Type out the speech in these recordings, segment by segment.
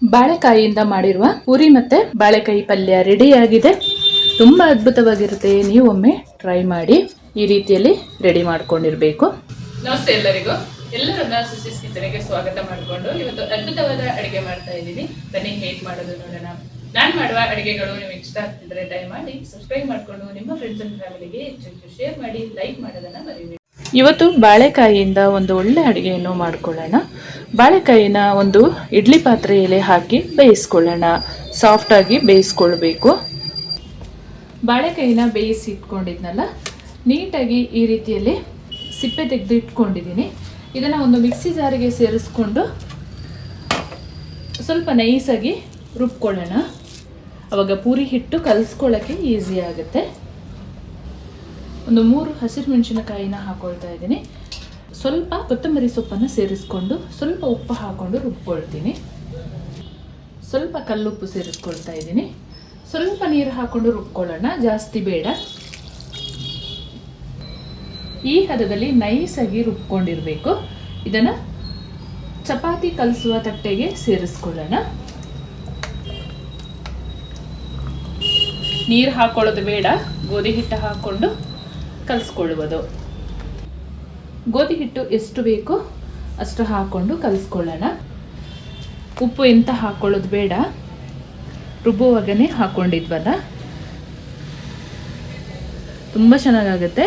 ಬಾಳೆಕಾಯಿಯಿಂದ ಮಾಡಿರುವ ಪೂರಿ ಮತ್ತೆ ಬಾಳೆಕಾಯಿ ಪಲ್ಯ ರೆಡಿ ಆಗಿದೆ ತುಂಬಾ ಅದ್ಭುತವಾಗಿರುತ್ತೆ. ನೀವು ಒಮ್ಮೆ ಟ್ರೈ ಮಾಡಿ ಈ ರೀತಿಯಲ್ಲಿ ರೆಡಿ ಮಾಡ್ಕೊಂಡಿರ್ಬೇಕು. ನಮಸ್ತೆ ಎಲ್ಲರಿಗೂ. ಎಲ್ಲರನ್ನ ಕಿಚನ್ಗೆ ಸ್ವಾಗತ ಮಾಡಿಕೊಂಡು ಇವತ್ತು ಅದ್ಭುತವಾದ ಅಡಿಗೆ ಮಾಡ್ತಾ ಇದ್ದೀನಿ. ಬನ್ನಿ ಹೇಗೆ ಮಾಡೋದು ನೋಡೋಣ. ನಾನ್ ಮಾಡುವ ಅಡಿಗೆಗಳು ನಿಮ್ಗೆ ಇಷ್ಟ ಆಗ್ತಿದ್ರೆ ದಯಮಾಡಿ ಸಬ್ಸ್ಕ್ರೈಬ್ ಮಾಡ್ಕೊಂಡು ನಿಮ್ಮ ಫ್ರೆಂಡ್ಸ್ ಅಂಡ್ ಫ್ಯಾಮಿಲಿಗೆ ಹೆಚ್ಚು ಹೆಚ್ಚು ಶೇರ್ ಮಾಡಿ ಲೈಕ್ ಮಾಡೋದನ್ನ ಮರಿಬೇಡಿ. ಇವತ್ತು ಬಾಳೆಕಾಯಿಯಿಂದ ಒಂದು ಒಳ್ಳೆ ಅಡಿಗೆಯನ್ನು ಮಾಡ್ಕೊಳ್ಳೋಣ. ಬಾಳೆಕಾಯಿನ ಒಂದು ಇಡ್ಲಿ ಪಾತ್ರೆಯಲ್ಲಿ ಹಾಕಿ ಬೇಯಿಸ್ಕೊಳ್ಳೋಣ. ಸಾಫ್ಟಾಗಿ ಬೇಯಿಸ್ಕೊಳ್ಬೇಕು. ಬಾಳೆಕಾಯಿನ ಬೇಯಿಸಿ ಇಟ್ಕೊಂಡಿದ್ನಲ್ಲ ನೀಟಾಗಿ ಈ ರೀತಿಯಲ್ಲಿ ಸಿಪ್ಪೆ ತೆಗೆದು ಇಟ್ಕೊಂಡಿದ್ದೀನಿ ಇದನ್ನು ಒಂದು ಮಿಕ್ಸಿ ಜಾರಿಗೆ ಸೇರಿಸ್ಕೊಂಡು ಸ್ವಲ್ಪ ನೈಸಾಗಿ ರುಬ್ಕೊಳ್ಳೋಣ. ಅವಾಗ ಪೂರಿ ಹಿಟ್ಟು ಕಲಿಸ್ಕೊಳ್ಳೋಕ್ಕೆ ಈಸಿ ಆಗುತ್ತೆ. ಒಂದು ಮೂರು ಹಸಿರು ಮೆಣಸಿನಕಾಯಿನ ಹಾಕೊಳ್ತಾ ಇದ್ದೀನಿ. ಸ್ವಲ್ಪ ಕೊತ್ತಂಬರಿ ಸೊಪ್ಪನ್ನು ಸೇರಿಸ್ಕೊಂಡು ಸ್ವಲ್ಪ ಉಪ್ಪು ಹಾಕೊಂಡು ರುಬ್ಕೊಳ್ತೀನಿ. ಸ್ವಲ್ಪ ಕಲ್ಲುಪ್ಪು ಸೇರಿಸ್ಕೊಳ್ತಾ ಇದ್ದೀನಿ. ಸ್ವಲ್ಪ ನೀರು ಹಾಕೊಂಡು ರುಬ್ಕೊಳ್ಳೋಣ, ಜಾಸ್ತಿ ಬೇಡ. ಈ ಹದದಲ್ಲಿ ನೈಸಾಗಿ ರುಬ್ಕೊಂಡಿರಬೇಕು. ಇದನ್ನು ಚಪಾತಿ ಕಲಿಸುವ ತಟ್ಟೆಗೆ ಸೇರಿಸ್ಕೊಳ್ಳೋಣ. ನೀರು ಹಾಕೊಳ್ಳೋದು ಬೇಡ, ಗೋಧಿ ಹಿಟ್ಟು ಹಾಕ್ಕೊಂಡು ಕಲಿಸ್ಕೊಳ್ಳುವುದು. ಗೋಧಿ ಹಿಟ್ಟು ಎಷ್ಟು ಬೇಕೋ ಅಷ್ಟು ಹಾಕ್ಕೊಂಡು ಕಲಿಸ್ಕೊಳ್ಳೋಣ. ಉಪ್ಪು ಎಂತ ಹಾಕ್ಕೊಳ್ಳೋದು ಬೇಡ. ರುಬ್ಬುವಾಗನೇ ಹಾಕ್ಕೊಂಡಿದ್ವಲ್ಲ ತುಂಬ ಚೆನ್ನಾಗಾಗುತ್ತೆ.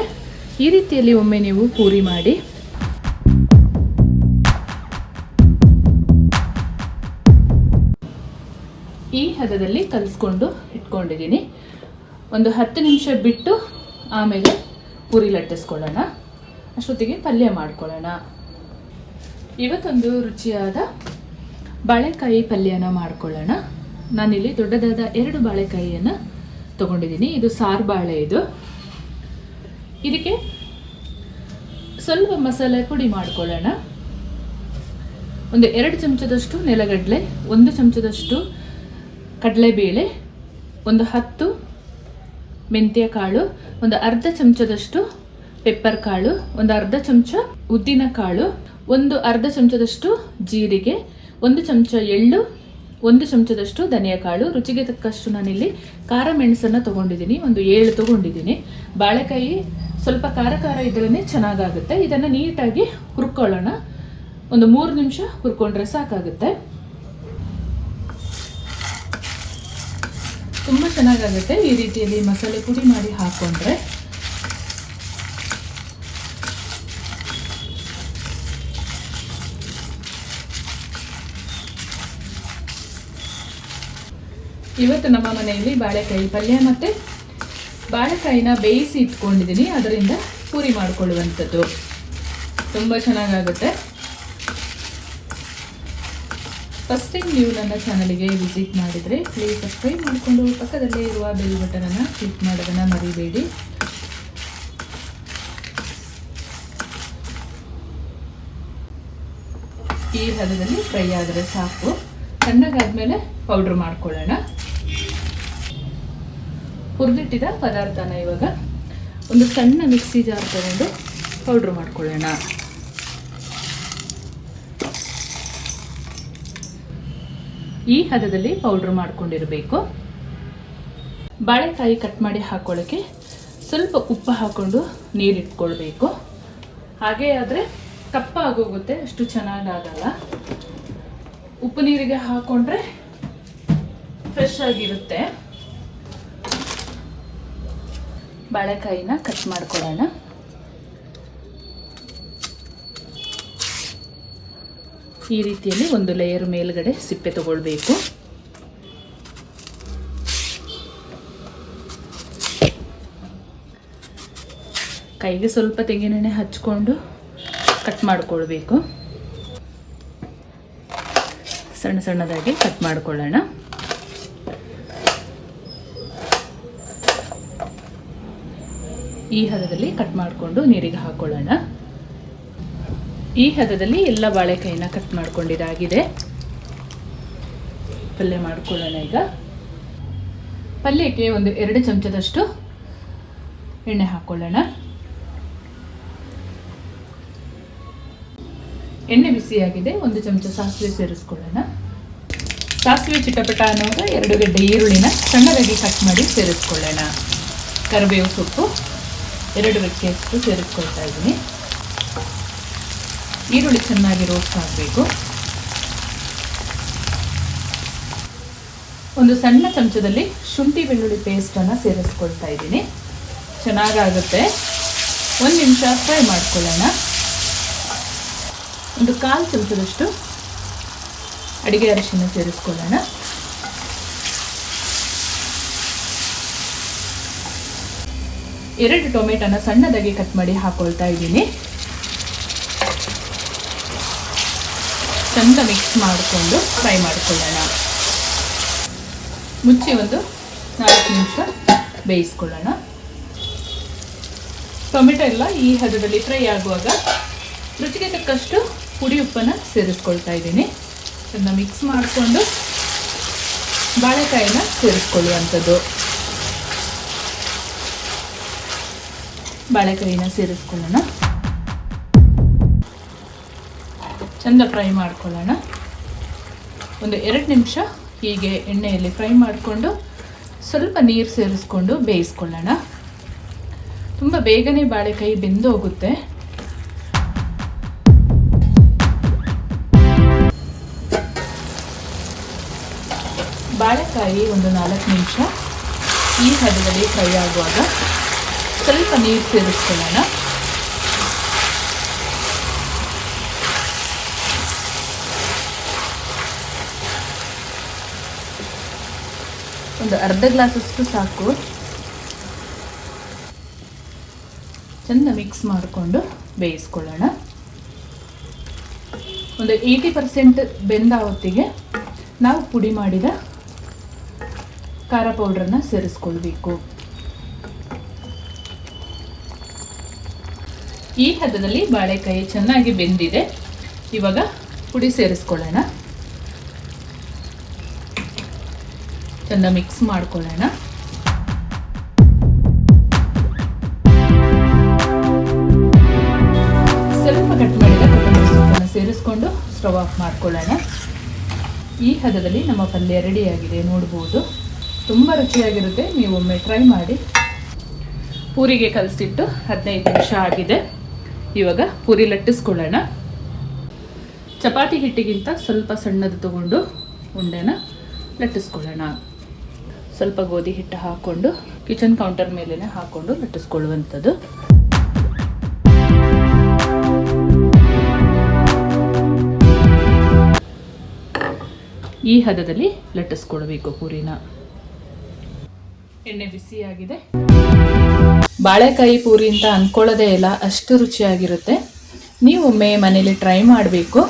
ಈ ರೀತಿಯಲ್ಲಿ ಒಮ್ಮೆ ನೀವು ಪೂರಿ ಮಾಡಿ. ಈ ಹದದಲ್ಲಿ ಕಲಿಸ್ಕೊಂಡು ಇಟ್ಕೊಂಡಿದ್ದೀನಿ. ಒಂದು ಹತ್ತು ನಿಮಿಷ ಬಿಟ್ಟು ಆಮೇಲೆ ಪೂರಿ ಲಟ್ಟಿಸ್ಕೊಳ್ಳೋಣ. ಅಷ್ಟೊತ್ತಿಗೆ ಪಲ್ಯ ಮಾಡ್ಕೊಳ್ಳೋಣ. ಇವತ್ತೊಂದು ರುಚಿಯಾದ ಬಾಳೆಕಾಯಿ ಪಲ್ಯನ ಮಾಡ್ಕೊಳ್ಳೋಣ. ನಾನಿಲ್ಲಿ ದೊಡ್ಡದಾದ ಎರಡು ಬಾಳೆಕಾಯಿಯನ್ನು ತಗೊಂಡಿದ್ದೀನಿ. ಇದು ಸಾರು ಬಾಳೆ ಇದು. ಇದಕ್ಕೆ ಸ್ವಲ್ಪ ಮಸಾಲೆ ಪುಡಿ ಮಾಡ್ಕೊಳ್ಳೋಣ. ಒಂದು ಎರಡು ಚಮಚದಷ್ಟು ನೆಲಗಡಲೆ, ಒಂದು ಚಮಚದಷ್ಟು ಕಡಲೆಬೇಳೆ, ಒಂದು ಹತ್ತು ಮೆಂತ್ಯ ಕಾಳು ಒಂದು ಅರ್ಧ ಚಮಚದಷ್ಟು ಪೆಪ್ಪರ್ ಕಾಳು, ಒಂದು ಅರ್ಧ ಚಮಚ ಉದ್ದಿನ ಕಾಳು, ಒಂದು ಅರ್ಧ ಚಮಚದಷ್ಟು ಜೀರಿಗೆ, ಒಂದು ಚಮಚ ಎಳ್ಳು, ಒಂದು ಚಮಚದಷ್ಟು ಧನಿಯಾ ಕಾಳು. ರುಚಿಗೆ ತಕ್ಕಷ್ಟು ನಾನಿಲ್ಲಿ ಖಾರ ಮೆಣಸನ್ನು ತಗೊಂಡಿದ್ದೀನಿ, ಒಂದು ಏಳು ತಗೊಂಡಿದ್ದೀನಿ. ಬಾಳೆಕಾಯಿ ಸ್ವಲ್ಪ ಖಾರ ಖಾರ ಇದ್ರೇ ಚೆನ್ನಾಗಾಗುತ್ತೆ. ಇದನ್ನು ನೀಟಾಗಿ ಹುರ್ಕೊಳ್ಳೋಣ. ಒಂದು ಮೂರು ನಿಮಿಷ ಹುರ್ಕೊಂಡ್ರೆ ಸಾಕಾಗುತ್ತೆ. ತುಂಬ ಚೆನ್ನಾಗಾಗುತ್ತೆ ಈ ರೀತಿಯಲ್ಲಿ ಮಸಾಲೆ ಪುಡಿ ಮಾಡಿ ಹಾಕ್ಕೊಂಡ್ರೆ ಇವತ್ತು ನಮ್ಮ ಮನೆಯಲ್ಲಿ ಬಾಳೆಕಾಯಿ ಪಲ್ಯ ಮತ್ತು ಬಾಳೆಕಾಯಿನ ಬೇಯಿಸಿ ಇಟ್ಕೊಂಡಿದ್ದೀನಿ. ಅದರಿಂದ ಪೂರಿ ಮಾಡಿಕೊಳ್ಳುವಂಥದ್ದು. ತುಂಬ ಚೆನ್ನಾಗಾಗುತ್ತೆ. ಫಸ್ಟ್ ಟೈಮ್ ನೀವು ನನ್ನ ಚಾನಲಿಗೆ ವಿಸಿಟ್ ಮಾಡಿದರೆ ಪ್ಲೀಸ್ ಸಬ್ಸ್ಕ್ರೈಬ್ ಮಾಡಿಕೊಂಡು ಪಕ್ಕದಲ್ಲೇ ಇರುವ ಬೆಲ್ ಬಟನನ್ನು ಕ್ಲಿಕ್ ಮಾಡೋದನ್ನು ಮರಿಬೇಡಿ. ಈ ಹದದಲ್ಲಿ ಫ್ರೈ ಆದರೆ ಸಾಕು. ತಣ್ಣಗಾದ್ಮೇಲೆ ಪೌಡ್ರ್ ಮಾಡ್ಕೊಳ್ಳೋಣ. ಹುರಿದಿಟ್ಟಿದ ಪದಾರ್ಥನ ಇವಾಗ ಒಂದು ಸಣ್ಣ ಮಿಕ್ಸಿ ಜಾರ್ ತಗೊಂಡು ಪೌಡ್ರ್ ಮಾಡ್ಕೊಳ್ಳೋಣ. ಈ ಹದದಲ್ಲಿ ಪೌಡ್ರ್ ಮಾಡ್ಕೊಂಡಿರಬೇಕು. ಬಾಳೆಕಾಯಿ ಕಟ್ ಮಾಡಿ ಹಾಕೊಳ್ಳೋಕ್ಕೆ ಸ್ವಲ್ಪ ಉಪ್ಪು ಹಾಕ್ಕೊಂಡು ನೀರಿಟ್ಕೊಳ್ಬೇಕು. ಹಾಗೇ ಆದರೆ ಕಪ್ಪ ಆಗೋಗುತ್ತೆ, ಅಷ್ಟು ಚೆನ್ನಾಗಾಗಲ್ಲ. ಉಪ್ಪು ನೀರಿಗೆ ಹಾಕ್ಕೊಂಡ್ರೆ ಫ್ರೆಶ್ ಆಗಿರುತ್ತೆ. ಬಾಳೆಕಾಯಿನ ಕಟ್ ಮಾಡ್ಕೊಳ್ಳೋಣ ಈ ರೀತಿಯಲ್ಲಿ ಒಂದು ಲೇಯರ್ ಮೇಲ್ಗಡೆ ಸಿಪ್ಪೆ ತಗೊಳ್ಬೇಕು. ಕೈಗೆ ಸ್ವಲ್ಪ ತೆಂಗಿನೆಣ್ಣೆ ಹಚ್ಕೊಂಡು ಕಟ್ ಮಾಡಿಕೊಳ್ಬೇಕು. ಸಣ್ಣ ಸಣ್ಣದಾಗಿ ಕಟ್ ಮಾಡಿಕೊಳ್ಳೋಣ. ಈ ಹದದಲ್ಲಿ ಕಟ್ ಮಾಡಿಕೊಂಡು ನೀರಿಗೆ ಹಾಕೊಳ್ಳೋಣ. ಈ ಹದದಲ್ಲಿ ಎಲ್ಲ ಬಾಳೆಕಾಯಿನ ಕಟ್ ಮಾಡ್ಕೊಂಡಿದ್ದಾಗಿದೆ ಪಲ್ಯ ಮಾಡ್ಕೊಳ್ಳೋಣ ಈಗ. ಪಲ್ಯಕ್ಕೆ ಒಂದು ಎರಡು ಚಮಚದಷ್ಟು ಎಣ್ಣೆ ಹಾಕ್ಕೊಳ್ಳೋಣ ಎಣ್ಣೆ ಬಿಸಿಯಾಗಿದೆ, ಒಂದು ಚಮಚ ಸಾಸಿವೆ ಸೇರಿಸ್ಕೊಳ್ಳೋಣ. ಸಾಸಿವೆ ಚಿಟಪಟ ಅನ್ನುವಾಗ ಎರಡು ಗಡ್ಡೆ ಈರುಳ್ಳಿನ ಸಣ್ಣದಾಗಿ ಕಟ್ ಮಾಡಿ ಸೇರಿಸ್ಕೊಳ್ಳೋಣ. ಕರಿಬೇವು ಸೊಪ್ಪು. ಎರಡು ರೆಕ್ಕೆಯಷ್ಟು ಸೇರಿಸ್ಕೊಳ್ತಾ ಇದ್ದೀನಿ. ಈರುಳ್ಳಿ ಚೆನ್ನಾಗಿ ರೋಸ್ಟ್ ಆಗಬೇಕು. ಒಂದು ಸಣ್ಣ ಚಮಚದಲ್ಲಿ ಶುಂಠಿ ಬೆಳ್ಳುಳ್ಳಿ ಪೇಸ್ಟನ್ನು ಸೇರಿಸ್ಕೊಳ್ತಾ ಇದ್ದೀನಿ. ಚೆನ್ನಾಗಾಗುತ್ತೆ. ಒಂದು ನಿಮಿಷ ಫ್ರೈ ಮಾಡ್ಕೊಳ್ಳೋಣ. ಒಂದು ಕಾಲು ಚಮಚದಷ್ಟು ಅಡುಗೆ ಅರಿಶಿನ ಸೇರಿಸ್ಕೊಳ್ಳೋಣ. ಎರಡು ಟೊಮೆಟೊನ ಸಣ್ಣದಾಗಿ ಕಟ್ ಮಾಡಿ ಹಾಕೊಳ್ತಾ ಇದ್ದೀನಿ. ಚಂದ ಮಿಕ್ಸ್ ಮಾಡಿಕೊಂಡು ಫ್ರೈ ಮಾಡ್ಕೊಳ್ಳೋಣ. ಮುಚ್ಚಿ ಒಂದು ನಾಲ್ಕು ನಿಮಿಷ ಬೇಯಿಸ್ಕೊಳ್ಳೋಣ. ಟೊಮೆಟೊ ಎಲ್ಲ ಈ ಹದದಲ್ಲಿ ಫ್ರೈ ಆಗುವಾಗ ರುಚಿಗೆ ತಕ್ಕಷ್ಟು ಪುಡಿ ಉಪ್ಪನ್ನು ಸೇರಿಸ್ಕೊಳ್ತಾ ಇದ್ದೀನಿ. ಅದನ್ನು ಮಿಕ್ಸ್ ಮಾಡಿಕೊಂಡು ಬಾಳೆಕಾಯಿನ ಸೇರಿಸ್ಕೊಳ್ಳುವಂಥದ್ದು. ಬಾಳೆಕಾಯಿನ ಸೇರಿಸ್ಕೊಳ್ಳೋಣ. ಚಂದ ಫ್ರೈ ಮಾಡ್ಕೊಳ್ಳೋಣ. ಒಂದು ಎರಡು ನಿಮಿಷ ಹೀಗೆ ಎಣ್ಣೆಯಲ್ಲಿ ಫ್ರೈ ಮಾಡಿಕೊಂಡು ಸ್ವಲ್ಪ ನೀರು ಸೇರಿಸ್ಕೊಂಡು ಬೇಯಿಸ್ಕೊಳ್ಳೋಣ. ತುಂಬ ಬೇಗನೆ ಬಾಳೆಕಾಯಿ ಬೆಂದು ಹೋಗುತ್ತೆ ಬಾಳೆಕಾಯಿ ಒಂದು ನಾಲ್ಕು ನಿಮಿಷ ಈ ಹದದಲ್ಲಿ ಫ್ರೈ ಆಗುವಾಗ ಸ್ವಲ್ಪ ನೀರು ಸೇರಿಸ್ಕೊಳ್ಳೋಣ. ಒಂದು ಅರ್ಧ ಗ್ಲಾಸಷ್ಟು ಸಾಕು. ಚೆಂದ ಮಿಕ್ಸ್ ಮಾಡಿಕೊಂಡು ಬೇಯಿಸ್ಕೊಳ್ಳೋಣ. ಒಂದು ಏಯ್ಟಿ ಪರ್ಸೆಂಟ್ ಬೆಂದ ಹೊತ್ತಿಗೆ ನಾವು ಪುಡಿ ಮಾಡಿದ ಖಾರ ಪೌಡ್ರನ್ನ ಸೇರಿಸ್ಕೊಳ್ಬೇಕು. ಈ ಹದದಲ್ಲಿ ಬಾಳೆಕಾಯಿ ಚೆನ್ನಾಗಿ ಬೆಂದಿದೆ. ಇವಾಗ ಪುಡಿ ಸೇರಿಸ್ಕೊಳ್ಳೋಣ. ಚೆಂದ ಮಿಕ್ಸ್ ಮಾಡ್ಕೊಳ್ಳೋಣ. ಸ್ವಲ್ಪ ಕಟ್ ಮಾಡಿದ ಕೊತ್ತಂಬರಿ ಸೊಪ್ಪನ್ನು ಸೇರಿಸ್ಕೊಂಡು ಸ್ಟವ್ ಆಫ್ ಮಾಡ್ಕೊಳ್ಳೋಣ. ಈ ಹದದಲ್ಲಿ ನಮ್ಮ ಪಲ್ಯ ರೆಡಿಯಾಗಿದೆ, ನೋಡ್ಬೋದು. ತುಂಬ ರುಚಿಯಾಗಿರುತ್ತೆ, ನೀವು ಒಮ್ಮೆ ಟ್ರೈ ಮಾಡಿ. ಪೂರಿಗೆ ಕಲಸಿಟ್ಟು ಹದಿನೈದು ನಿಮಿಷ ಆಗಿದೆ. ಇವಾಗ ಪೂರಿ ಲಟ್ಟಿಸ್ಕೊಳ್ಳೋಣ. ಚಪಾತಿ ಹಿಟ್ಟಿಗಿಂತ ಸ್ವಲ್ಪ ಸಣ್ಣದು ತಗೊಂಡು ಉಂಡೆನ ಲಟ್ಟಿಸ್ಕೊಳ್ಳೋಣ. ಸ್ವಲ್ಪ ಗೋಧಿ ಹಿಟ್ಟು ಹಾಕ್ಕೊಂಡು ಕಿಚನ್ ಕೌಂಟರ್ ಮೇಲೇ ಹಾಕ್ಕೊಂಡು ಲಟ್ಟಿಸ್ಕೊಳ್ಳುವಂಥದ್ದು. ಈ ಹದದಲ್ಲಿ ಲಟ್ಟಿಸ್ಕೊಳ್ಬೇಕು ಪೂರಿನ. ಎಣ್ಣೆ ಬಿಸಿಯಾಗಿದೆ. ಬಾಳೆಕಾಯಿ ಪೂರಿ ಅಂತ ಅಂದ್ಕೊಳ್ಳೋದೇ ಇಲ್ಲ, ಅಷ್ಟು ರುಚಿಯಾಗಿರುತ್ತೆ. ನೀವು ಒಮ್ಮೆ ಮನೇಲಿ ಟ್ರೈ ಮಾಡಬೇಕು.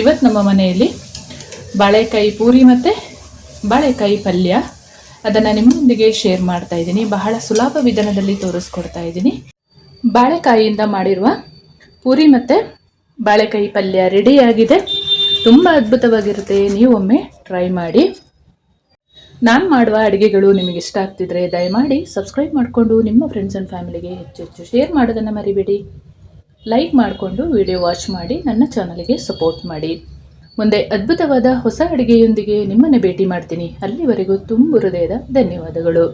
ಇವತ್ತು ನಮ್ಮ ಮನೆಯಲ್ಲಿ ಬಾಳೆಕಾಯಿ ಪೂರಿ ಮತ್ತು ಬಾಳೆಕಾಯಿ ಪಲ್ಯ. ಅದನ್ನು ನಿಮ್ಮೊಂದಿಗೆ ಶೇರ್ ಮಾಡ್ತಾ ಇದ್ದೀನಿ. ಬಹಳ ಸುಲಭ ವಿಧಾನದಲ್ಲಿ ತೋರಿಸ್ಕೊಡ್ತಾ ಇದ್ದೀನಿ. ಬಾಳೆಕಾಯಿಯಿಂದ ಮಾಡಿರುವ ಪೂರಿ ಮತ್ತು ಬಾಳೆಕಾಯಿ ಪಲ್ಯ ರೆಡಿಯಾಗಿದೆ ತುಂಬ ಅದ್ಭುತವಾಗಿರುತ್ತೆ. ನೀವು ಒಮ್ಮೆ ಟ್ರೈ ಮಾಡಿ. ನಾನು ಮಾಡುವ ಅಡುಗೆಗಳು ನಿಮಗೆ ಇಷ್ಟ ಆಗ್ತಿದ್ರೆ ದಯಮಾಡಿ ಸಬ್ಸ್ಕ್ರೈಬ್ ಮಾಡಿಕೊಂಡು ನಿಮ್ಮ ಫ್ರೆಂಡ್ಸ್ ಆ್ಯಂಡ್ ಫ್ಯಾಮಿಲಿಗೆ ಹೆಚ್ಚು ಹೆಚ್ಚು ಶೇರ್ ಮಾಡೋದನ್ನು ಮರಿಬೇಡಿ. ಲೈಕ್ ಮಾಡಿಕೊಂಡು ವಿಡಿಯೋ ವಾಚ್ ಮಾಡಿ ನನ್ನ ಚಾನಲ್ಗೆ ಸಪೋರ್ಟ್ ಮಾಡಿ. ಮುಂದೆ ಅದ್ಭುತವಾದ ಹೊಸ ಅಡುಗೆಯೊಂದಿಗೆ ನಿಮ್ಮನ್ನು ಭೇಟಿ ಮಾಡ್ತೀನಿ. ಅಲ್ಲಿವರೆಗೂ ತುಂಬ ಹೃದಯದ ಧನ್ಯವಾದಗಳು.